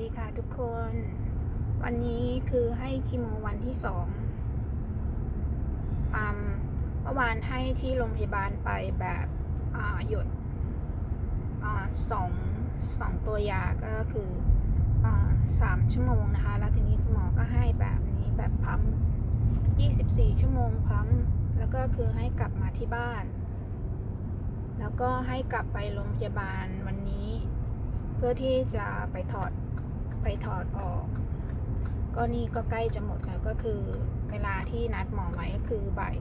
ดีค่ะทุกคน วันนี้คือให้คีโมวันที่สองอืมเมื่อวานให้ที่โรงพยาบาลไปแบบหยดอสองสองตัวยาก็คืออสามชั่วโมงนะคะ แล้วทีนี้คุณหมอก็ให้แบบนี้แบบพัม24ชั่วโมงพัมแล้วก็คือให้กลับมาที่บ้าน แล้วก็ให้กลับไปโรงพยาบาลวันนี้ เพื่อที่จะไปถอด ไปถอดออก ก็นี่ก็ใกล้จะหมดแล้วก็คือเวลาที่นัดหมอไว้ก็คือบ่าย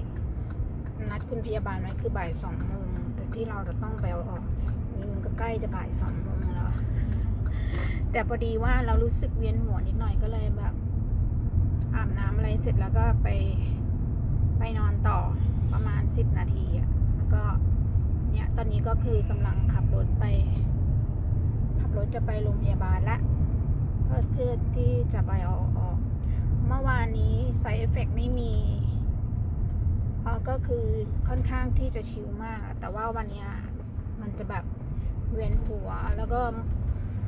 นัดคุณพยาบาลไว้คือบ่ายสองโมงแต่ที่เราจะต้องไปเอาออกนี่มันก็ใกล้จะบ่ายสองโมงแล้ว แต่พอดีว่าเรารู้สึกเวียนหัวนิดหน่อยก็เลยแบบอาบน้ำอะไรเสร็จแล้วก็ไปไปนอนต่อประมาณสิบนาทีอะแล้วก็เนี่ยตอนนี้ก็คือกำลังขับรถไป ขับรถจะไปโรงพยาบาลละ เพื่อที่จะไปเอาออก เมื่อวานนี้ไซเอฟเฟกไม่มีเออก็คือค่อนข้างที่จะชิลมาก แต่ว่าวันนี้มันจะแบบเวียนหัว แล้วก็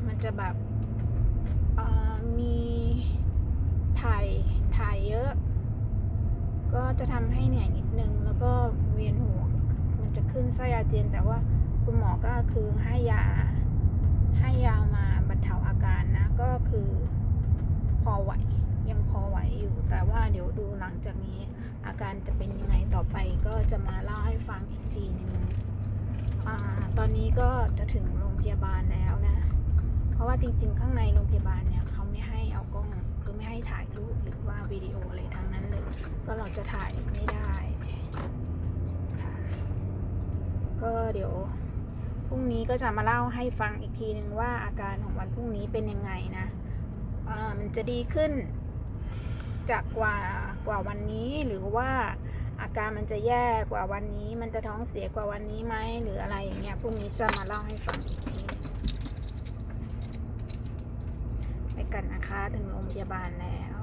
มันจะแบบมีถ่ายถ่ายเยอะ ก็จะทำให้เหนื่อยนิดนึง แล้วก็เวียนหัว มันจะขึ้นไส้อาเจียนแต่ว่าคุณหมอก็คือให้ยา ให้ยามาบรรเทาอาการนะ ก็คือพอไหว ยังพอไหวอยู่ แต่ว่าเดี๋ยวดูหลังจากนี้ อาการจะเป็นยังไงต่อไปก็จะมาเล่าให้ฟังอีกทีหนึงอาตอนนี้ก็จะถึงโรงพยาบาลแล้วนะ เพราะว่าจริง ๆ ข้างในโรงพยาบาลเนี่ยเขาไม่ให้เอากล้องคือไม่ให้ถ่ายรูปหรือว่าวิดีโออะไรทั้งนั้นเลย ก็เราจะถ่ายไม่ได้ค่ะก็เดี๋ยวพรุ่งนี้ก็จะมาเล่าให้ฟังอีกทีหนึ่งว่าอาการของวันพรุ่งนี้เป็นยังไงนะอ่ามันจะดีขึ้น จากกว่ากว่าวันนี้หรือว่าอาการมันจะแย่กว่าวันนี้ มันจะท้องเสียกว่าวันนี้ไหมหรืออะไรอย่างเงี้ยพรุ่งนี้จะมาเล่าให้ฟังอีกทีหนึ่งไปกันนะคะถึงโรงพยาบาลแล้ว